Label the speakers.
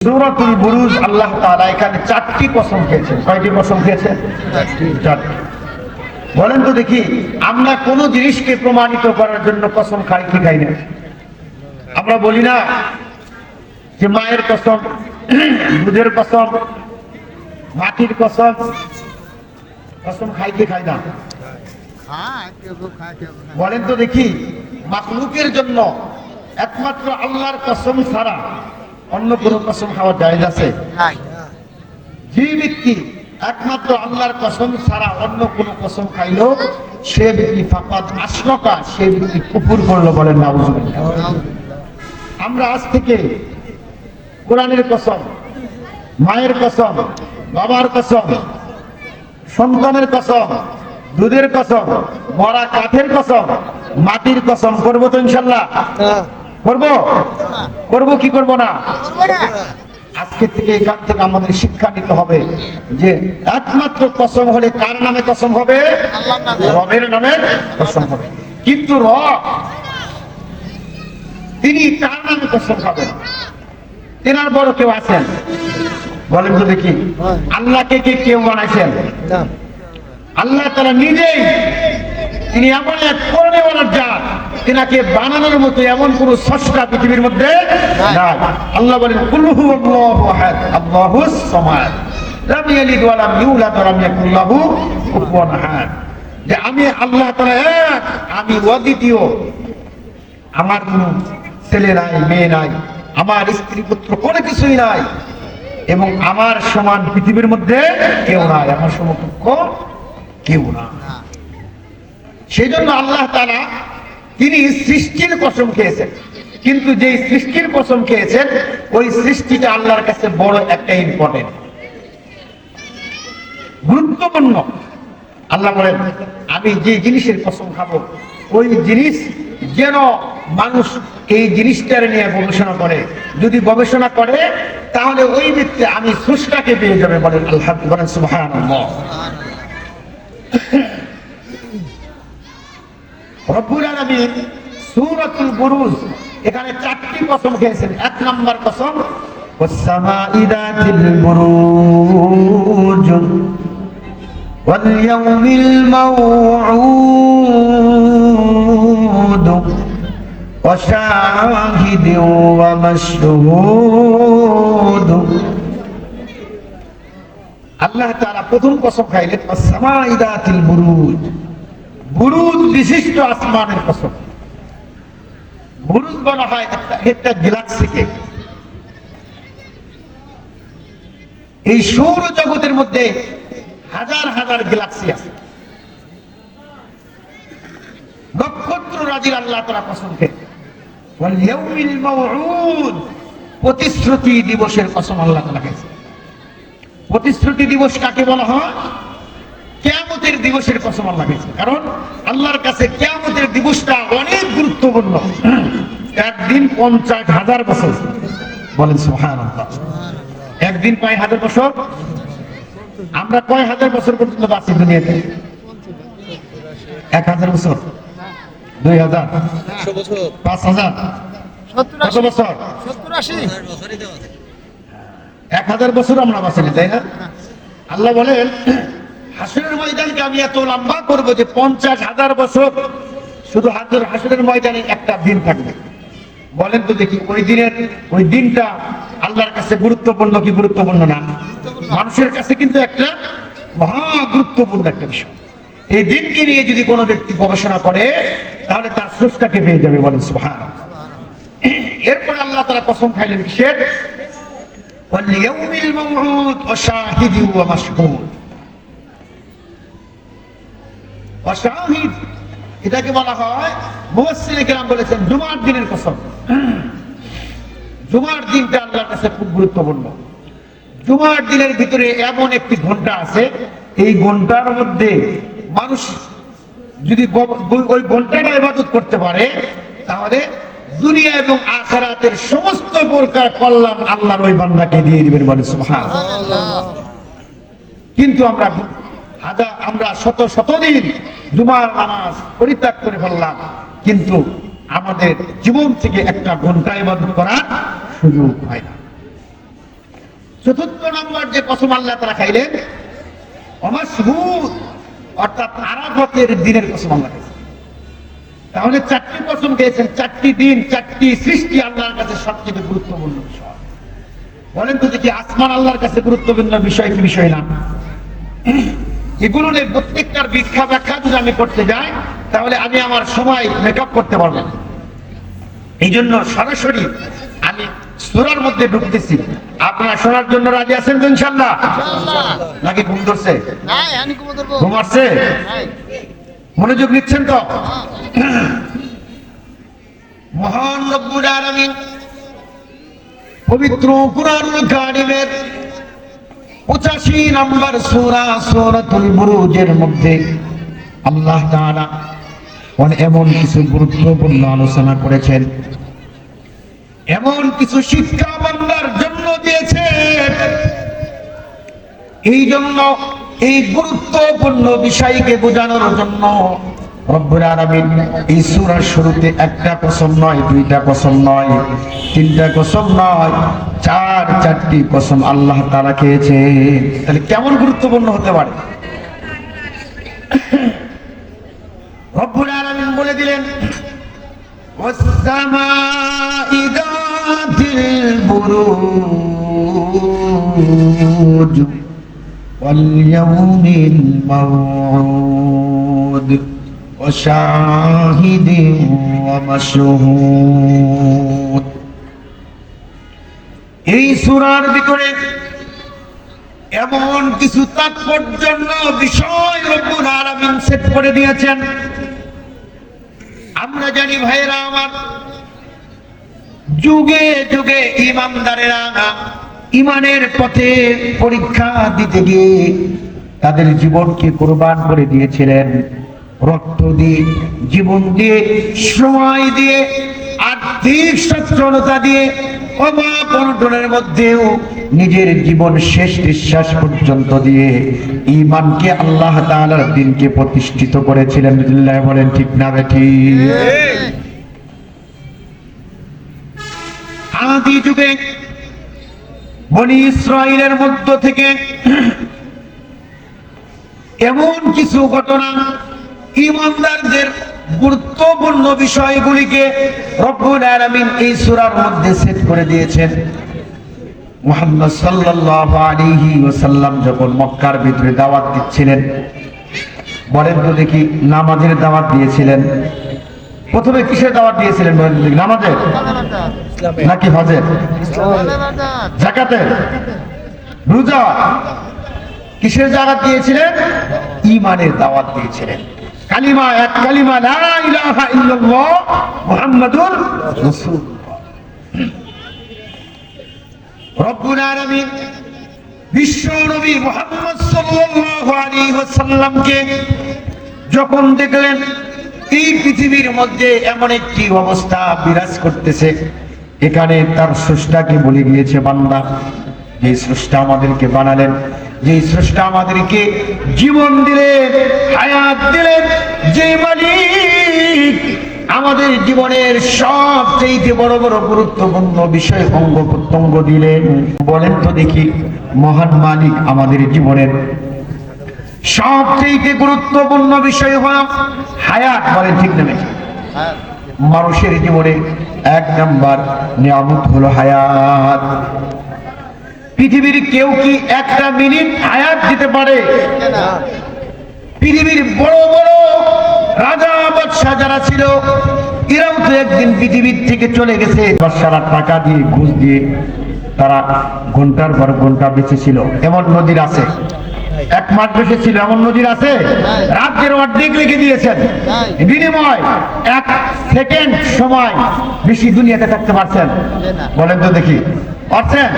Speaker 1: সূরাতুল বুরুজ আল্লাহ তাআলা এখানে চারটি কসম খেয়েছেন। কয়টি কসম খেয়েছেন? চারটি। বলেন তো দেখি আমরা কোন জিনিসকে প্রমাণিত করার জন্য কসম খাই কি খাই না? আমরা বলি না যে মায়ের কসম দুধের কসম মাটির কসম। কসম খাই কি খাই না। বলেন তো দেখি মাকলুকের জন্য একমাত্র আল্লাহর কসম ছাড়া অন্য কোনো কসম খাওয়ার জায়েজ আছে? যে ব্যক্তি একমাত্র আল্লাহর কসম ছাড়া অন্য কোন কসম খাইলো? সে ব্যক্তি ফাকাদ আশরকা সে ব্যক্তি কুপুর করল বলেন আমরা আজ থেকে কোরআনের কসম মায়ের কসম বাবার কসম সন্তানের কসম দুধের কসম মরা কাঠের কসম মাটির কসম করব তো ইনশাল্লাহ। করব? করব কি করব না? আজকে থেকে এখান থেকে আমাদের শিক্ষা নিতে হবে যে একমাত্র কসম হলে কার নামে কসম হবে?
Speaker 2: নামে।
Speaker 1: রবের নামে কসম হবে। কিন্তু রব তিনি কার নামে কসম খাবেন তেনার বড় কেউ আছেন? বলেন তো দেখি। আল্লাহকে কে কেউ বানাইছেন? আল্লাহ তারা নিজেই তিনি এমন এক করণেওয়ালার জাত। তিনাকে বানানোর মতো এমন কোন স্রষ্টা পৃথিবীর মধ্যে নাই। আল্লাহ বলেন কুলহু আল্লাহু আহাদ আল্লাহুস সামাদ। লাম ইয়ালিদ ওয়া লাম ইউলাদ ওয়া লাম ইয়াকুল লাহু কুফুয়ান আহাদ। যে আমি আল্লাহ তাআলা এক আমি অদ্বিতীয়। আমার কোনো ছেলে নাই মেয়ে নাই আমার স্ত্রী পুত্র কোনো কিছুই নাই। এবং আমার সমান পৃথিবীর মধ্যে কেউ নাই আমার সমকক্ষ কেউ না। সেই জন্য আল্লাহ তারা তিনি সৃষ্টির কসম খেয়েছেন। কিন্তু যেই সৃষ্টির কসম খেয়েছেন, ওই সৃষ্টিটা আল্লাহর কাছে বড় একটা ইম্পর্টেন্ট গুরুত্বপূর্ণ। আল্লাহ বলেন, আমি যে জিনিসের কসম খাব, ওই জিনিস যেন মানুষ এই জিনিসটার নিয়ে গবেষণা করে। যদি গবেষণা করে, তাহলে ওই ব্যক্তি আমি স্রষ্টাকে পেয়ে যাবে বলেন আল্লাহ বলেন সুবহান রব্বুল আলামিন সূরাতুল বুরুজ এখানে চারটি কসম খেয়েছেন এক নাম্বার কসম والسماء ذات البروج واليوم الموعود وشاهد ومشهود আল্লাহ তাআলা প্রথম কসম খাইলেন والسماء ذات البروج বুরুজ বিশিষ্ট আসমানের কসম। বুরুজ বলা হয় একটা একটা গ্যালাক্সিকে। এই সৌর জগতের মধ্যে হাজার হাজার গ্যালাক্সি আছে। নক্ষত্র রাজির আল্লাহ তারা কসম খেয়ে ওয়াল-ইয়াউমিল মাউউদ। প্রতিশ্রুতি দিবসের আল্লাহ প্রতিশ্রুতি দিবস কাকে বলা হয়? কেয়ামতের দিবসের কসম আল্লাহ কারণ আল্লাহর কাছে কেয়ামতের দিবসটা অনেক গুরুত্বপূর্ণ। একদিন পঞ্চাশ হাজার বছর। বলেন সুবহানাল্লাহ। একদিন কয় হাজার বছর? আমরা কয় হাজার বছর পর্যন্ত বাঁচি দুনিয়াতে? এক হাজার বছর? দুই হাজার? পাঁচ হাজার? কত বছর? এক হাজার বছর আমরা বাঁচিনি তাই না? আল্লাহ বলেন হাসরের ময়দানকে আমি এত লম্বা করবো যে পঞ্চাশ হাজার বছর শুধু হাজার হাসরের ময়দানে একটা দিন থাকবে বলেন তো দেখি ওই দিনের ওই দিনটা আল্লাহর কাছে গুরুত্বপূর্ণ কি গুরুত্বপূর্ণ না মানুষের কাছে কিন্তু একটা মহা গুরুত্বপূর্ণ একটা বিষয় এই দিনকে নিয়ে যদি কোনো ব্যক্তি গবেষণা করে তাহলে তার স্রষ্টাকে পেয়ে যাবে বলেন সুহান এরপর আল্লাহ তারা কসম খাইলেন কিসের واليوم الموعود وشاهد ومشهود অশাহিদ এটাকে বলা হয় মুহাসসিনে কেরাম বলেছেন জুমার দিনের কসম। জুমার দিনটা আল্লাহর কাছে খুব গুরুত্বপূর্ণ। জুমার দিনের ভিতরে এমন একটি ঘণ্টা আছে, এই ঘণ্টার মধ্যে মানুষ যদি ওই ঘন্টাটা ইবাদত করতে পারে, তাহলে দুনিয়া এবং আখেরাতের সমস্ত প্রকার কল্যাণ আল্লাহর ওই বান্দাকে দিয়ে দিবেন বলে, সুবহানাল্লাহ। কিন্তু আমরা হাজার আমরা শত শত দিন জুমার নামাজ পরিত্যাগ করে ফেললাম। কিন্তু আমাদের জীবন থেকে একটা ঘণ্টা ইবাদত করার সুযোগ হয় না। চতুর্থ নম্বর যে কসম আল্লাহ তারা খাইলেন অমাসহুদ অর্থাৎ আরাফতের দিনের কসম আল্লাহ। তাহলে চারটি কসম খেয়েছেন, চারটি দিন, চারটি সৃষ্টি আল্লাহর কাছে সবচেয়ে গুরুত্বপূর্ণ বিষয়। বলেন তো দেখি, আসমান আল্লাহর কাছে গুরুত্বপূর্ণ বিষয় কি, বিষয় না? এগুলো প্রত্যেকটার ব্যাখ্যা ব্যাখ্যা যদি আমি করতে যাই তাহলে আমি আমার সময় মেকআপ করতে পারব না। এই জন্য সরাসরি আমি সুরার মধ্যে ঢুকতেছি। আপনারা শোনার জন্য রাজি আছেন তো ইনশাল্লাহ নাকি ঘুম ধরছে? ঘুম আসছে? মনোযোগ নিচ্ছেন তো? মহান রব্বুল আলামিন পবিত্র কুরআনুল কারিমের 85 নম্বর সূরা সূরাতুল বুরুজের মধ্যে আল্লাহ তাআলা এমন কিছু গুরুত্বপূর্ণ আলোচনা করেছেন। এমন কিছু শিক্ষা বান্দার জন্য দিয়েছেন এই জন্য এই গুরুত্বপূর্ণ বিষয়কে বোঝানোর জন্য রব্বুল আলামিন এই সূরার শুরুতে একটা কসম নয় দুইটা কসম নয় তিনটা কসম নয় চার চারটি কসম আল্লাহ তাআলা খেয়েছে তাহলে কেমন গুরুত্বপূর্ণ হতে পারে রব্বুল আলামিন বলে দিলেন والسماء ذات البروج واليوم الموعود وشاهد ومشهود এই সুরার ভিতরে এমন কিছু তাৎপর্যন্য বিষয় রব্বুল আলামিন সেট করে দিয়েছেন আমরা জানি ভাইরা আমার যুগে যুগে ইমানদারেরা ইমানের পথে পরীক্ষা দিতে গিয়ে তাদের জীবনকে কোরবান করে দিয়েছিলেন রক্ত দিয়ে, জীবন দিয়ে, সময় দিয়ে, আর্থিক সচ্ছলতা দিয়ে অনটনের মধ্যেও নিজের জীবন শেষ নিঃশ্বাস পর্যন্ত দিয়ে ইমানকে আল্লাহ দিনকে প্রতিষ্ঠিত করেছিলেন। বলেন, ঠিক না বেঠি আদি যুগে বনি ইসরায়েলের মধ্য থেকে এমন কিছু ঘটনা ইমানদারদের গুরুত্বপূর্ণ বিষয়গুলিকে রব্বুল আলামিন এই সূরার মধ্যে সেট করে দিয়েছেন। মুহাম্মদ সাল্লাল্লাহু আলাইহি ওয়াসাল্লাম যখন মক্কার ভিতরে দাওয়াত দিচ্ছিলেন তো দেখি নামাজের দাওয়াত দিয়েছিলেন। প্রথমে কিসের দাওয়াত দিয়েছিলেন বলেন তো দেখি, নামাজের? নাকি হজের? জাকাতের? রোজা? কিসের জাকাত দিয়েছিলেন? ইমানের দাওয়াত দিয়েছিলেন। কালিমা এক কালিমা যখন দেখলেন, এই পৃথিবীর মধ্যে এমন একটি অবস্থা বিরাজ করতেছে, এখানে তার স্রষ্টাকে বলে গিয়েছে বান্দা, যে স্রষ্টা আমাদেরকে বানালেন। যে স্রষ্টা আমাদেরকে জীবন দিলেন, হায়াত দিলেন, যে মালিক আমাদের জীবনের সবচেয়ে বড় বড় গুরুত্বপূর্ণ বিষয় অঙ্গ প্রত্যঙ্গ দিলেন। বলেন তো দেখি, মহান মালিক আমাদের জীবনের সবচেয়ে গুরুত্বপূর্ণ বিষয় হল হায়াত। বলেন ঠিক না নাকি? মানুষের জীবনে এক নাম্বার নিয়ামত হলো হায়াত। পৃথিবীর কেউ কি একটা মিনিট হায়াত দিতে পারে? পৃথিবীর বড় বড় রাজা বাদশাহ যারা ছিল, এরাও তো একদিন পৃথিবীর থেকে চলে গেছে। বাদশারা টাকা দিয়ে, ঘুষ দিয়ে তারা ঘণ্টার পর ঘণ্টা বেঁচে ছিল। এমন নদীর আছে। এক মাস বেঁচে ছিল, এমন নদীর আছে। রাজ্যের অর্ধেক লিখে দিয়েছেন। বিনিময় এক সেকেন্ড সময় বেশি দুনিয়াতে থাকতে পারছেন। বলেন তো দেখি। পারছেন?